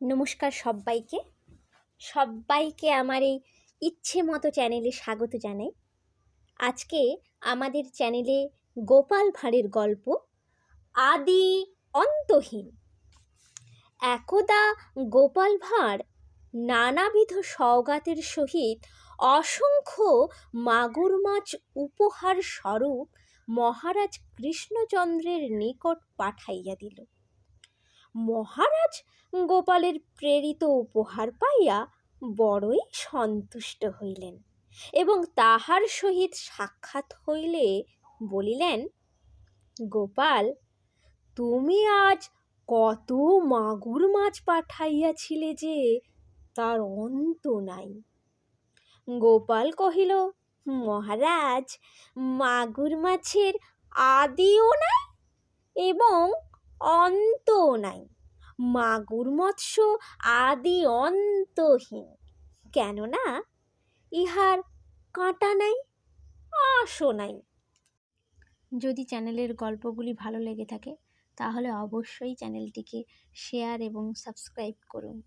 নমস্কার সব্বাইকে সব্বাইকে আমার এই ইচ্ছে মতো চ্যানেলে স্বাগত জানাই। আজকে আমাদের চ্যানেলে গোপাল ভাঁড়ের গল্প আদি অন্তহীন। একদা গোপাল ভাঁড় নানাবিধ সওগাতের সহিত অসংখ্য মাগুর মাছ উপহার স্বরূপ মহারাজ কৃষ্ণচন্দ্রের নিকট পাঠাইয়া দিল। মহারাজ গোপালের প্রেরিত উপহার পাইয়া বড়ই সন্তুষ্ট হইলেন এবং তাহার সহিত সাক্ষাৎ হইলে বলিলেন, গোপাল, তুমি আজ কত মাগুর মাছ পাঠাইয়াছিলে যে তার অন্ত নাই। গোপাল কহিল, মহারাজ, মাগুর মাছের আদিও নাই এবং অন্তও নাই। মাগুর মৎস্য আদি অন্তহীন। কেননা ইহার কাঁটা নাই, আশও নাই। যদি চ্যানেলের গল্পগুলি ভালো লেগে থাকে, তাহলে অবশ্যই চ্যানেলটিকে শেয়ার এবং সাবস্ক্রাইব করুন।